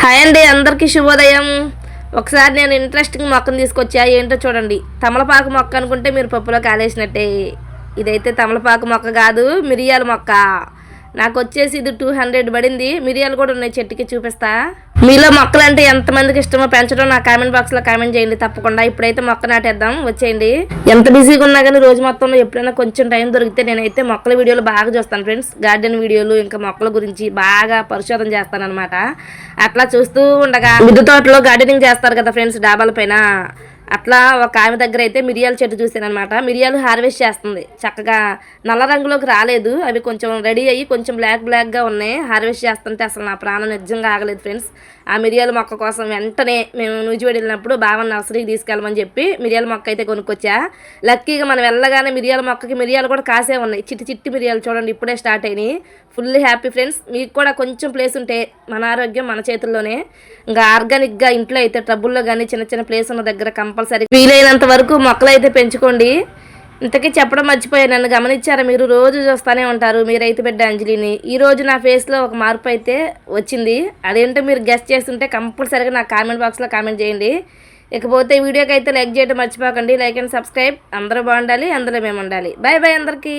Hi అండి అందరికీ శుభోదయం. ఒకసారి నేను ఇంట్రెస్టింగ్ మొక్కను తీసుకొచ్చా ఏంటో చూడండి. తమలపాకు మొక్క అనుకుంటే మీరు పప్పులో కాలేసినట్టే. ఇదైతే తమలపాకు మొక్క కాదు మిరియాల మొక్క. నాకు వచ్చేసి ఇది టూ హండ్రెడ్ పడింది. మిరియాలు కూడా ఉన్నాయి చెట్టుకి చూపిస్తా. మీలో మొక్కలు అంటే ఎంతమందికి ఇష్టమో పెంచడం నా కామెంట్ బాక్స్లో కామెంట్ చేయండి తప్పకుండా. ఇప్పుడైతే మొక్క నాటేద్దాం. వచ్చేయండి. ఎంత బిజీగా ఉన్నా కానీ రోజు మొత్తంలో ఎప్పుడైనా కొంచెం టైం దొరికితే నేనైతే మొక్కల వీడియోలు బాగా చూస్తాను ఫ్రెండ్స్. గార్డెన్ వీడియోలు ఇంకా మొక్కల గురించి బాగా పరిశోధన చేస్తాను అనమాట అట్లా చూస్తూ ఉండగా మిద్దె తోటలో గార్డెనింగ్ చేస్తారు కదా ఫ్రెండ్స్ డాబాల పైన. అట్లా ఒక ఆమె దగ్గర అయితే మిరియాల చెట్టు చూసాను అనమాట మిరియాలు హార్వెస్ట్ చేస్తుంది. చక్కగా నల్ల రంగులోకి రాలేదు. అవి కొంచెం రెడీ అయ్యి కొంచెం బ్లాక్ బ్లాక్గా ఉన్నాయి. హార్వెస్ట్ చేస్తుంటే అసలు నా ప్రాణం నిజంగా ఆగలేదు ఫ్రెండ్స్. ఆ మిరియాల మొక్క కోసం వెంటనే మేము నూజివేడి వెళ్ళినప్పుడు బాగా నర్సరీకి తీసుకెళ్ళమని చెప్పి మిరియాల మొక్క అయితే కొనుక్కొచ్చా. లక్కీగా మనం వెళ్ళగానే మిరియాల మొక్కకి మిరియాలు కూడా కాసే ఉన్నాయి. చిట్టి చిట్టి మిరియాలు చూడండి ఇప్పుడే స్టార్ట్ అయినాయి. ఫుల్ హ్యాపీ ఫ్రెండ్స్ మీకు కూడా కొంచెం ప్లేస్ ఉంటే మన ఆరోగ్యం మన చేతుల్లోనే. ఇంకా ఆర్గానిక్గా ఇంట్లో అయితే ట్రబుల్లో కానీ చిన్న చిన్న ప్లేస్ ఉన్న దగ్గర కంపల్సరీ. వీలైనంత వరకు మొక్కలు అయితే పెంచుకోండి. ఇంతకీ చెప్పడం మర్చిపోయాను. నన్ను గమనించారా మీరు? రోజు చూస్తూనే ఉంటారు. మీ రైతు బిడ్డ అంజలిని. ఈ రోజు నా ఫేస్లో ఒక మార్పు అయితే వచ్చింది. అదేంటో మీరు గెస్ట్ చేస్తుంటే కంపల్సరీగా నా కామెంట్ బాక్స్లో కామెంట్ చేయండి. ఇకపోతే వీడియోకి అయితే లైక్ చేయడం మర్చిపోకండి. Like and subscribe. అందరూ బాగుండాలి. అందరూ మేము ఉండాలి బాయ్ బాయ్ అందరికీ.